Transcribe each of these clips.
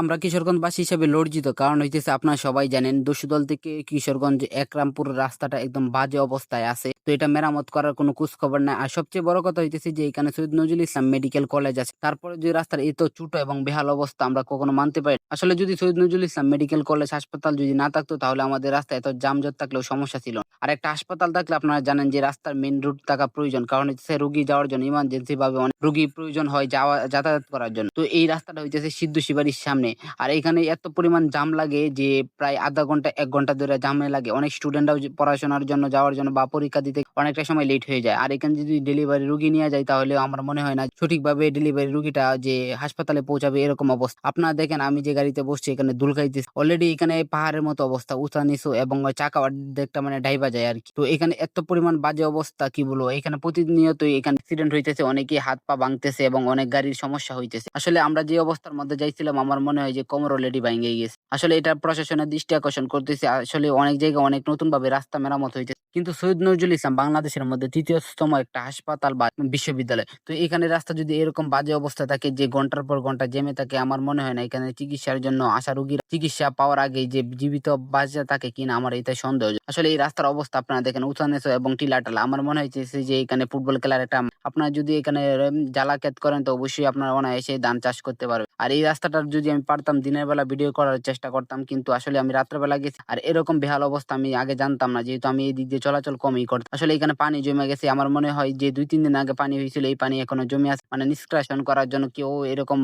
আমরা কিশোরগঞ্জবাসী হিসেবে লজ্জিত কারণ হইতেছে আপনারা সবাই জানেন, দস্যুদল থেকে কিশোরগঞ্জ একরামপুর রাস্তাটা একদম বাজে অবস্থায় আছে তো এটা মেরামত করার কোনো কুছ খবর নাই আর সবচেয়ে বড় কথা হইতেছে যে এখানে সৈয়দ নজরুল ইসলাম মেডিকেল কলেজ আছে তারপরে যে রাস্তার এত ছোট এবং বেহাল অবস্থা আমরা কখনো মানতে পারি। আসলে যদি সৈয়দ নজরুল ইসলাম মেডিকেল কলেজ হাসপাতাল যদি না থাকতো, তাহলে আমাদের রাস্তায় এত যানজট থাকলেও সমস্যা ছিল। আর একটা হাসপাতাল থাকলে আপনারা জানেন যে রাস্তার মেইন রুট থাকা প্রয়োজন। কারণ হচ্ছে রুগী যাওয়ার জন্য ইমার্জেন্সি ভাবে অনেক রুগী প্রয়োজন হয় যাওয়া, যাতায়াত করার জন্য। তো এই রাস্তাটা হইতেছে সিদ্ধু শিবাড়ির সামনে। আর এখানে এত পরিমাণ জাম লাগে যে প্রায় আধা ঘণ্টা, এক ঘণ্টা ধরে জামে লাগে। অনেক স্টুডেন্টরাও পড়াশোনার জন্য, যাওয়ার জন্য বা পরীক্ষা দিতে অনেকটা সময় লেট হয়ে যায়। আর এখানে যদি ডেলিভারি রুগী নিয়ে যায় তাহলে আমার মনে হয় না সঠিকভাবে ডেলিভারি রুগীটা যে হাসপাতালে পৌঁছাবে এরকম অবস্থা। আপনারা দেখেন আমি যে গাড়িতে বসছি এখানে দুল খাইতেছি। অলরেডি এখানে পাহাড়ের মতো অবস্থা, উঁচা, নিচু এবং চাকা অর্ধেকটা মানে ডাইবা যায় আর কি তো এখানে এত পরিমাণ বাজে অবস্থা, কি বলব? এখানে প্রতিনিয়তই এখানে অ্যাক্সিডেন্ট হইতেছে অনেকে হাত পা ভাঙতেছে এবং অনেক গাড়ির সমস্যা হইতেছে। আসলে আমরা যে অবস্থার মধ্যে যাইছিলাম, আমার মনে হয় যে কোমর অলরেডি ভাঙে গেছে। আসলে এটা প্রশাসনের দৃষ্টি আকর্ষণ করতেছে। আসলে অনেক জায়গায় অনেক নতুন ভাবে রাস্তা মেরামত হইতেছে। কিন্তু সৈয়দ নজরুল ইসলাম বাংলাদেশের মধ্যে তৃতীয়তম একটা হাসপাতাল বা বিশ্ববিদ্যালয়। তো এখানে রাস্তা যদি এরকম বাজে অবস্থা থাকে যে ঘণ্টার পর ঘণ্টা জেমে থাকে, আমার মনে হয় না এখানে চিকিৎসার জন্য আসা রোগীর চিকিৎসা পাওয়ার আগে যে জীবিত বাঁচা থাকে কিনা আমার এটাই সন্দেহ। আসলে এই রাস্তার অবস্থা আপনারা দেখেন উঁচানেচ এবং টিলাটালা। আমার মনে হয়েছে যে এখানে ফুটবল খেলার একটা, আপনারা যদি এখানে জ্বালা করেন তো অবশ্যই আপনারা অনায়াসে ধান চাষ করতে পারবে আর এই রাস্তাটা যদি আমি পারতাম দিনের বেলা ভিডিও করার চেষ্টা করতাম, কিন্তু আসলে আমি রাত্রেবেলা গেছি। আর এরকম বেহাল অবস্থা আমি আগে জানতাম না, যেহেতু আমি এই দিক দিয়ে চলাচল কমই করতাম। আসলে এখানে পানি জমে গেছে। আমার মনে হয় যে দুই, তিন দিন আগে পানি হয়েছিল, এই পানি এখনও জমে আছে। মানে নিষ্কাশন করার জন্য কেউ এরকম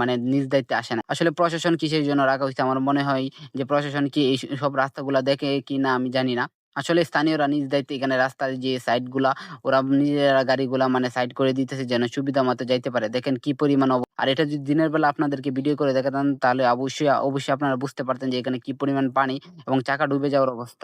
মানে নিজ দায়িত্বে আসে না। আসলে প্রশাসন কিসের জন্য রাখা হয়েছে? আমার মনে হয় যে প্রশাসন কি এই সব রাস্তাগুলা দেখে কি না আমি জানি না। আসলে স্থানীয়রা নিজ দায়িত্বে এখানে রাস্তার যে সাইডগুলা ওরা নিজেরা গাড়িগুলা মানে সাইড করে দিতেছে যেন সুবিধা মতো যাইতে পারে। দেখেন কি পরিমাণ আর এটা যদি দিনের বেলা আপনাদেরকে ভিডিও করে দেখাতাম তাহলে অবশ্যই অবশ্যই আপনারা বুঝতে পারতেন যে এখানে কি পরিমাণ পানি এবং চাকা ডুবে যাওয়ার অবস্থা।